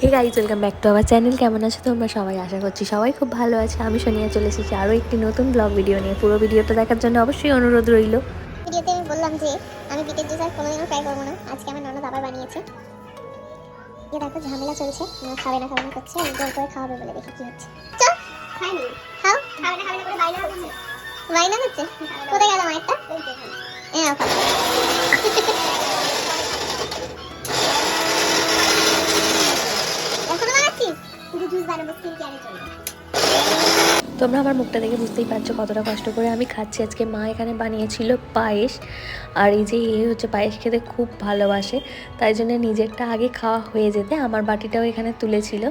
Hey guys welcome back to our channel কেমন আছো তোমরা? সবাই আশা করছি সবাই খুব ভালো আছে। আমি সোনিয়া চলে এসেছি আরও একটি নতুন ব্লগ ভিডিও নিয়ে। পুরো ভিডিওটা দেখার জন্য অবশ্যই অনুরোধ রইল। ভিডিওতে আমি বললাম যে আমি বিটের জুস আর কোনোদিনও ট্রাই করব না। আজকে আমার ননদ আবার বানিয়েছে। এ দেখো ঝামেলা চলছে। আমার খাবে না খাবে না করছে আমি জোর করে খাওয়াবে বলে দেখি কি হচ্ছে। চল খাইনি খাও। খাবে না খাবে না করে বাইনা করছে বাইনা করছে কোথায় গেল মায়েরটা? এ তোমরা আমার মুখটা দেখে বুঝতেই পারছ কতটা কষ্ট করে আমি খাচ্ছি। আজকে মা এখানে বানিয়েছিল পায়েস, আর এই যে এ হচ্ছে পায়েস খেতে খুব ভালোবাসে, তাই জন্য নিজেরটা আগে খাওয়া হয়ে যেতে আমার বাটিটাও এখানে তুলেছিল।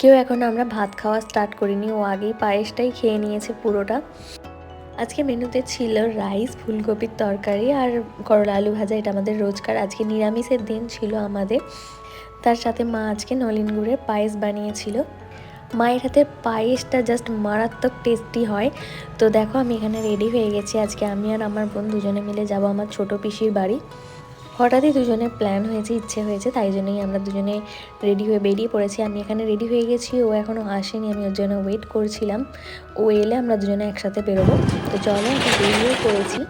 কেউ এখন আমরা ভাত খাওয়া স্টার্ট করিনি, ও আগেই পায়েসটাই খেয়ে নিয়েছে পুরোটা। আজকে মেনুতে ছিল রাইস ফুলকপির তরকারি আর করলা আলু ভাজা, এটা আমাদের রোজকার। আজকে নিরামিষের দিন ছিল আমাদের। তার সাথে মা আজকে নলিন গুড়ের পায়েস বানিয়েছিল। মায়ের হাতের পায়েসটা জাস্ট মারাত্মক টেস্টি হয়। তো দেখো, আমি এখানে রেডি হয়ে গেছি। আজকে আমি আর আমার বোন দুজনে মিলে যাব আমার ছোট পিসির বাড়ি। হঠাৎই দুজনে প্ল্যান হয়েছে, ইচ্ছে হয়েছে, তাই জন্যই আমরা দুজনে রেডি হয়ে বেরিয়ে পড়েছি। আমি এখানে রেডি হয়ে গেছি, ও এখনও আসেনি, আমি ওর জন্য ওয়েট করছিলাম। ও এলে আমরা দুজনে একসাথে বেরোবো। তো চলো বেরিয়ে পড়েছি।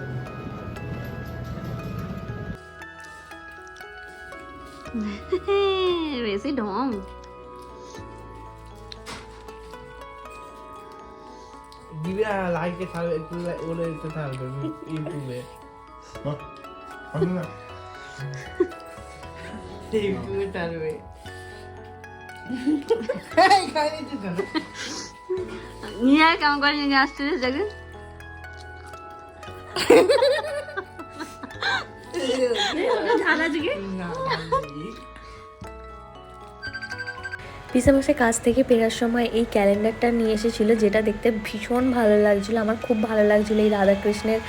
বেশি ঢং দিবে লাইকে ছাড়বে একটু like ওরে একটু ছাড়বে ইউটিউবে ইউটিউবে ছাড়ো। নিয়ে কেমন করে নিয়ে আসতে দেখে ঝাল আছে কি পিসামশাই কাছ থেকে ফেরার সময় এই ক্যালেন্ডারটা নিয়ে এসেছিল, যেটা দেখতে ভীষণ ভালো লাগছিল। আমার খুব ভালো লাগছিল এই রাধাকৃষ্ণের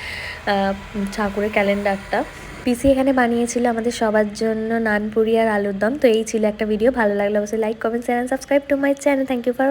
ঠাকুরের ক্যালেন্ডারটা। পিসি এখানে বানিয়েছিল আমাদের সবার জন্য নানপুরি আর আলুর দম। তো এই ছিল একটা ভিডিও ভালো লাগল অবশ্যই like comment channel subscribe to my channel thank you for